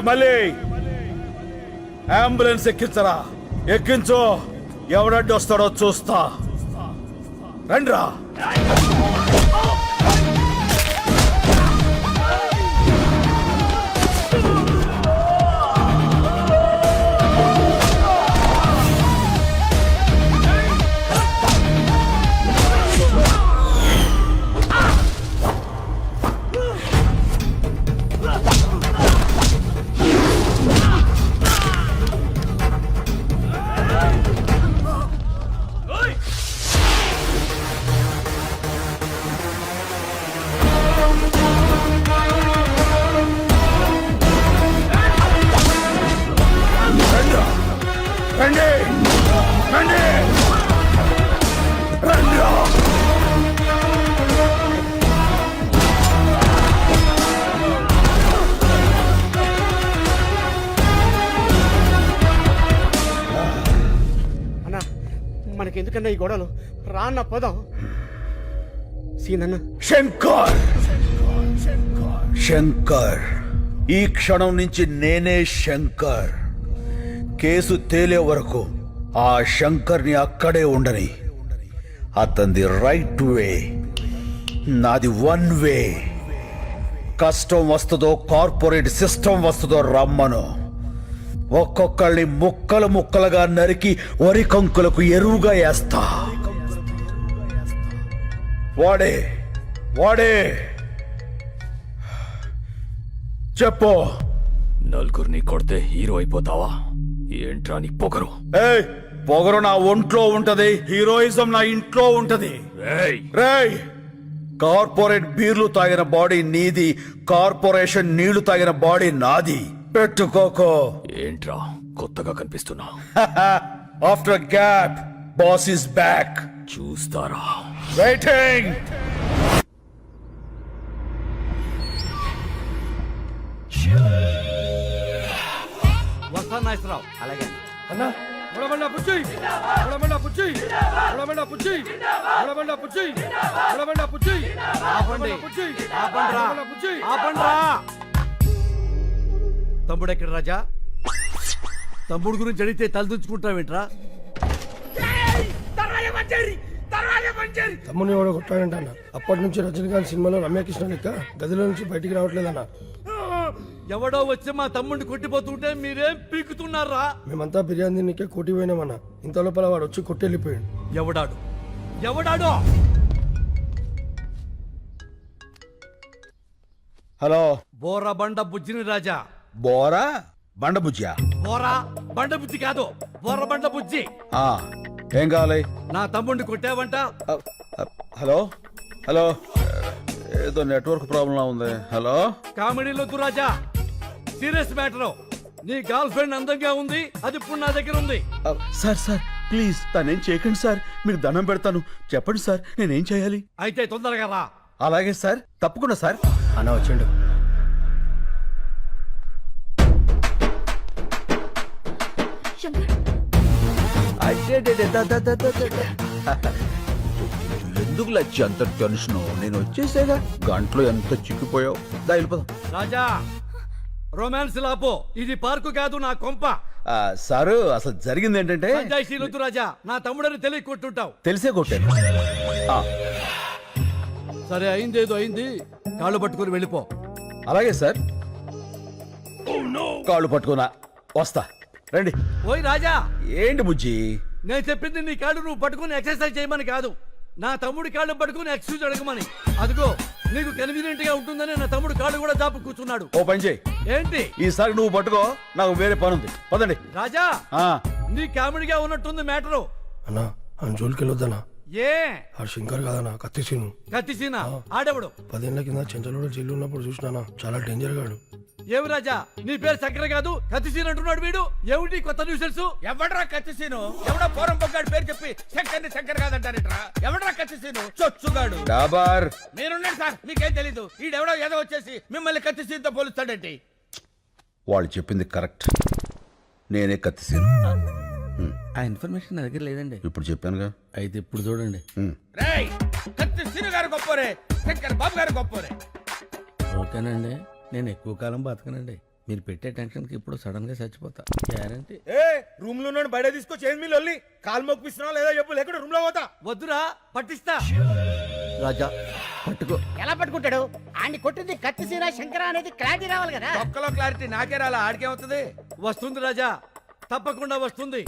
మళ్ళీ. అంబులెన్స్ ఎక్కించరా. ఎక్కించు. ఎవడడ్డు వస్తాడో చూస్తా. రండ్రా రండ్రా. రండి. రండి. అన్నా మనకెందుకన్నా ఈ గొడవలు? రాన్న పోదాం. సీనన్న. శంకర్. శంకర్. ఈ క్షణం నుంచి నేనే శంకర్. కేసు తేలే వరకు ఆ శంకర్ని అక్కడే ఉండని. అతనిది రైట్ వే నాది వన్ వే. కష్టం వస్తుందో కార్పొరేట్ సిస్టమ్ వస్తుందో రమ్మను. ఒక్కొక్కళ్ళని ముక్కలు ముక్కలుగా నరికి వరి కంకులకు ఎరువుగా వేస్తా వాడే వాడే. చెప్పు. నలుగురిని కొడితే హీరో అయిపోతావా? ఏంట్రా నీ పొగరు? ఏయ్ పొగరు నా ఒంట్లో ఉంటది హీరోయిజం నా ఇంట్లో ఉంటది. రేయ్ రేయ్ కార్పొరేట్ బీర్లు తాగిన బాడీ నీది కార్పొరేషన్ నీళ్ళు తాగిన బాడీ నాది. పెట్టుకోకో. ఏంట్రా కొత్తగా కనిపిస్తున్నా? After gap boss is back చూస్తారా? వెయిటింగ్ నాగేశ్వరరావు అలాగే. పుచ్చి ఉడమండ పుచ్చి ఉడమండ పుచ్చి ఉడమండ పుచ్చి ఉడమండ పుచ్చి ఆపండి. పుచ్చి ఆపండ్రా. ఉడమండ పుచ్చి ఆపండ్రా. తమ్ముడు ఎక్కడ రాజా? తమ్ముడు గురించి అడిగితే తలదించుకుంటావేంట్రా? తమ్ముని ఎవడో కొట్టాడంట అన్న అప్పటి నుంచి రజనీకాంత్ సినిమాలో రమ్యకృష్ణ లెక్క గదిలో నుంచి బయటికి రావట్లేదన్న. ఎవడో వచ్చి మా తమ్ముడిని కొట్టిపోతుంటే మీరేం పీకుతున్నారా? మేమంతా బిర్యానీ తిన్నికే కోటి పోయినామన్న. ఇంత లోపల వాడు వచ్చి కొట్టెళ్ళిపోయాడు. ఎవడాడు? ఎవడాడు? హలో. బోర బండ బుజ్జిని రాజా. బోరా? బండబుజ్జా బోరా బండ బుజ్జి కాదు బోర బండ బుజ్జి. ఆ, ఏం కావాలి? నా తమ్ముడిని కొట్టావంట. హలో? హలో? ఏదో నెట్వర్క్ ప్రాబ్లం ఉంది. హలో? కామెడీలొద్దు రాజా. Serious matter. నీ గర్ల్ ఫ్రెండ్ అందంగా ఉంది అది ఇప్పుడు నా దగ్గర ఉంది. సార్ సార్ ప్లీజ్ తనేం చేయకండి సార్. మీకు దండం పెడతాను. చెప్పండి సార్ నేనేం చేయాలి? అయితే తొందరగా రా. అలాగే సార్ తప్పకుండా సార్. అన్న వచ్చిండు. ఎందుకు లచ్చి అంత టెన్షన్? నేను వచ్చేసేగా. గంటలో ఎంత చిక్కిపోయావు? దా వెళ్ళిపోదాం. రాజా రొమాన్స్ లాపో ఇది పార్కు కాదు నా కొంప. సారు అసలు జరిగింది ఏంటంటే పంచాయతీలొద్దు రాజా నా తమ్ముడని తెలియ కొట్టుంటావు. తెలిసే కొట్టాను. సరే అయిందేదో అయింది. కాళ్ళు పట్టుకుని వెళ్ళిపో. అలాగే సార్. కాళ్ళు పట్టుకున్నా వస్తా. రండి. ఓయ్ రాజా! ఏంటి బుజ్జి? నేను చెప్పింది నీ కాళ్ళు నువ్వు పట్టుకుని ఎక్సర్సైజ్ చేయమని కాదు. నా తమ్ముడి కాళ్ళు పట్టుకుని ఎక్సర్సైజ్ అడగమని. అదిగో నీకు కన్వీనియంట్గా ఉంటుందని నా తమ్ముడు కాళ్ళు కూడా జాపు కూర్చున్నాడు. ఓ పని చేయి. ఏంటి? ఈసారి నువ్వు పట్టుకో నాకు వేరే పని ఉంది. పదండి. రాజా ఆ, నీ కామెడీగా ఉన్నట్టుంది మ్యాటరు. అన్న ఆయన జోలికి వెళ్ళొద్దన్న ఏ? ఆ శంకర్ కాదన్న కత్తిసీను కత్తిసీన ఆడెవడు? పదేళ్ళ కింద చెంచలోడు జైలు ఉన్నప్పుడు చూసినానా చాలా డేంజర్ గాడు. ఏమి రాజా నీ పేరు చక్కెర కాదు కత్తిసీన అంటున్నాడు వీడు. ఏమిటి కొత్త న్యూసెన్స్ ఎవడ్రా కత్తిసీను ఎవడో పోరం పొగ్గాడు పేరు చెప్పి శంకర్ని శంకర్ కాదంటారట్రా? ఎవడ్రా కత్తిసీను చొచ్చుగాడు. డాబార్. మీరున్నారు సార్ మీకేం తెలీదు. ఈడెవడో ఏదో వచ్చేసి మిమ్మల్ని కత్తిసీనుతో పోలుస్తాడేంటి? వాళ్ళు చెప్పింది కరెక్ట్. నేనే కత్తిసేను ఆ ఇన్ఫర్మేషన్ నా దగ్గర లేదండి. ఇప్పుడు చెప్పానుగా. అయితే ఇప్పుడు చూడండి. గారు గొప్పోరే శంకర్ బాబు గారు గొప్పోరే. ఓకేనండి. నేను ఎక్కువ కాలం బతకనండి. మీరు పెట్టే టెన్షన్కి ఇప్పుడు సడన్గా చచ్చిపోతా. గ్యారంటీ. ఏ రూమ్లో ఉన్నాడు బయట తీసుకొచ్చి ఏంది మీ లొల్లి. కాలు మొక్కిస్తున్నావా లేదా చెప్పు లేకుండా రూమ్లో పోతా. వద్దురా పట్టిస్తా. రాజా పట్టుకో. ఎలా పట్టుకుంటాడు? ఆడిని కొట్టింది కత్తిసీర శంకర అనేది క్లారిటీ రావాలి కదా. ఒక్కలో క్లారిటీ నాకే రాలా ఆడికేమవుతుంది? వస్తుంది రాజా. తప్పకుండా వస్తుంది.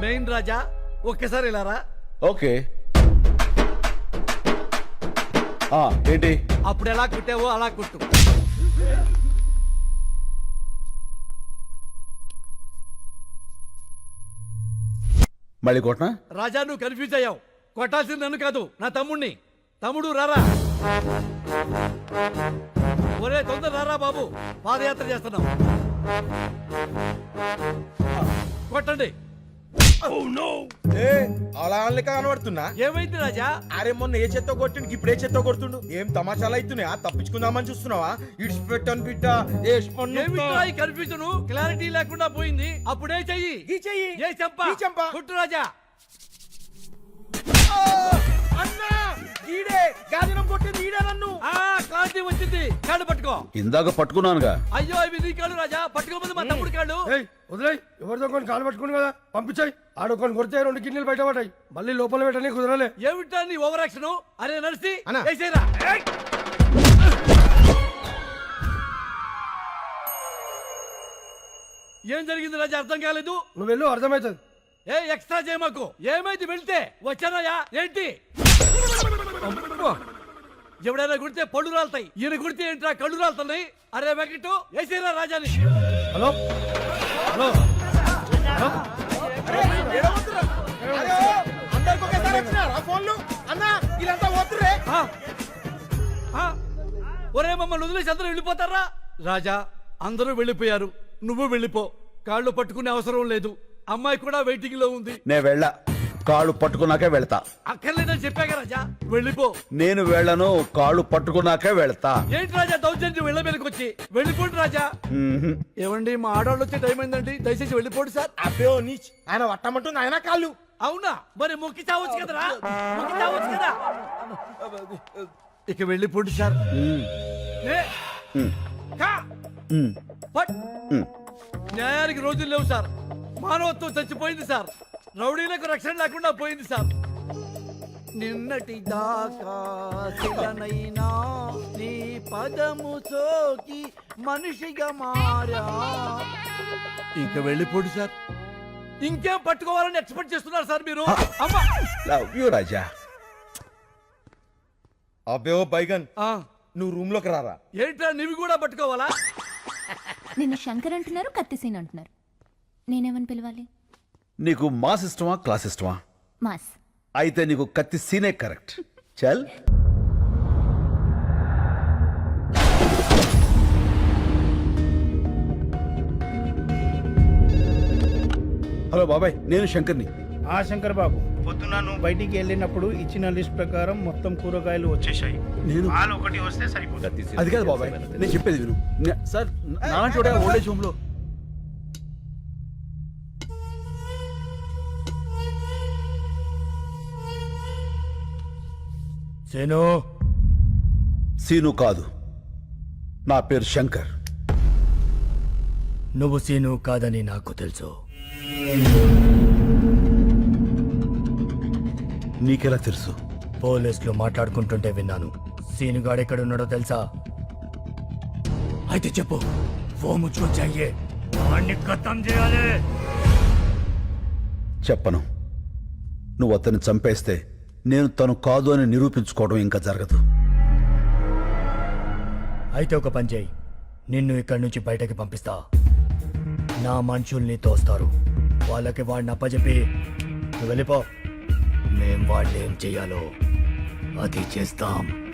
మెయిన్ రాజా ఒక్కసారి ఇలా రా. ఓకే. ఆ, ఏంటి? అప్పుడు ఎలా కుట్టావో అలా కుట్టు. మళ్ళీ కొట్టనా రాజా నువ్వు కన్ఫ్యూజ్ అయ్యావు. కొట్టాల్సింది నన్ను కాదు నా తమ్ముణ్ణి. తమ్ముడు రారా. ఒరే తొందర రారా బాబు. పాదయాత్ర చేస్తున్నాం. కొట్టండి ఏ అలా అనలేక కనబడుతున్నా? ఏమైంది రాజా? అరే మొన్న ఏ చెత్త కొట్టిండు? ఇప్పుడు ఏ చెత్త కొడుతుండు. ఏం తమాషాలు అవుతున్నాయా? తప్పించుకుందామని చూస్తున్నావా? ఇడిచి పెట్టను బిడ్డ. కన్ఫ్యూజన్? క్లారిటీ లేకుండా పోయింది. అప్పుడే చెయ్యి. ఈ చెయ్యి. ఏ చెంప? ఈ చెంప. కుట్టు రాజా. అన్నా ఈడే. గాజనం కొట్టింది ఈడే నన్ను. ఆ క్లారిటీ వచ్చింది. పట్టుకో. ఇందాక పట్టుకున్నానుగా. అయ్యో ఇవి నీ కాళ్ళు రాజా. పట్టుకోమంది మా తమ్ముడు కాళ్ళు. ఏయ్. వదిలేయ్ ఎవరితో కొన్ని కాలు పట్టుకుని కదా పంపించాయి. ఆడొకని కొడితే రెండు కిడ్నీలు బయట పడ్డాయి మళ్ళీ లోపల పెట్టని కుదరలే. ఏమిటా నీ ఓవర్ యాక్షన్ అరే నడిసి ఏం జరిగింది రాజా? అర్థం కాలేదు? నువ్వు వెళ్ళు అర్థమవుతుంది ఏ ఎక్స్ట్రా చేయమాకు ఏమైంది? వెళ్తే. వచ్చానయ్యా ఏంటి. ఎవడైనా కుడితే పళ్ళు రాలుతాయి. ఈయన కుడితే ఏంట్రా? కళ్ళు రాలుతున్నాయి. అరే వెంకటు వేసేరా రాజాని. హలో? ఒరే మమ్మల్ని వదిలేసి అందరూ వెళ్ళిపోతారా? రాజా అందరూ వెళ్ళిపోయారు. నువ్వు వెళ్ళిపో. కాళ్ళు పట్టుకునే అవసరం లేదు. అమ్మాయి కూడా వెయిటింగ్లో ఉంది. నే వెళ్ళా. కాళ్ళు పట్టుకున్నాకే వెళ్తా. అక్కర్లేదని చెప్పాక రాజా. వెళ్ళిపో. నేను వెళ్ళను కాళ్ళు పట్టుకున్నాకే వెళ్తా. ఏంటి రాజా దౌర్జన్యం వెళ్ళ మీదకి వచ్చి వెళ్ళిపోండి రాజా. ఏమండి మా ఆడవాళ్ళు వచ్చే టైం అయిందండి. దయచేసి వెళ్ళిపోండి సార్. అబ్బే నీచ్. ఆయన వట్టమంటుంది ఆయన కాళ్ళు. అవునా? మరి మొక్కి చావచ్చు కదరా? మొక్కి చావచ్చు కదా? ఇక వెళ్ళిపోండి సార్. ఏ? కా? పట్. న్యాయానికి రోజులు లేవు సార్. మానవత్వం చచ్చిపోయింది సార్. రౌడీలకు రక్షణ లేకుండా పోయింది సార్. నిన్నటి దాకా శిలనైనా నీ పదము సోకి మనిషిగా మారా. ఇక వెళ్ళిపోండి సార్. ఇంకేం పట్టుకోవాలని ఎక్స్పెక్ట్ చేస్తున్నారు సార్ మీరు? అమ్మా! Love you Raja. అబ్బే ఓ బైగన్ ఆ, నువ్వు రూమ్లోకి రారా? ఏంట్రా నీవి కూడా పట్టుకోవాలా? నిన్న శంకర్ అంటున్నారు కత్తిసీన్ అంటున్నారు. నేనేమని పిలవాలి? నీకు మాస్ ఇష్టమా క్లాస్ ఇష్టమా? మాస్. అయితే నీకు కత్తి సీనే కరెక్ట్. చల్. హలో బాబాయ్ నేను శంకర్ని. ఆ శంకర్ బాబు పొద్దున నువ్వు బయటికి వెళ్ళినప్పుడు ఇచ్చిన లిస్ట్ ప్రకారం మొత్తం కూరగాయలు వచ్చేసాయి నేను ఒకటి వస్తే సరిపోతుంది. అది కాదు బాబాయ్ నేను చెప్పేది విను. సార్ చూడ ఓల్డేజ్ హోమ్లో సేను. సీను కాదు. నా పేరు శంకర్. నువ్వు సీను కాదని నాకు తెలుసు. నీకెలా తెలుసు? పోలీసులు మాట్లాడుకుంటుంటే విన్నాను. సీనుగాడు ఎక్కడున్నాడో తెలుసా? అయితే చెప్పు. ముచ్చుకొచ్చాయే వాడిని ఖతం చేయాలి. చెప్పను. నువ్వు అతన్ని చంపేస్తే నేను తను కాదు అని నిరూపించుకోవడం ఇంకా జరగదు. అయితే ఒక పని చేయి. నిన్ను ఇక్కడి నుంచి బయటకి పంపిస్తా. నా మనుషుల్ని తోస్తారు. వాళ్ళకి వాడిని అప్పచెప్పి నువ్వు వెళ్ళిపో. మేం వాళ్ళు ఏం చెయ్యాలో అది చేస్తాం.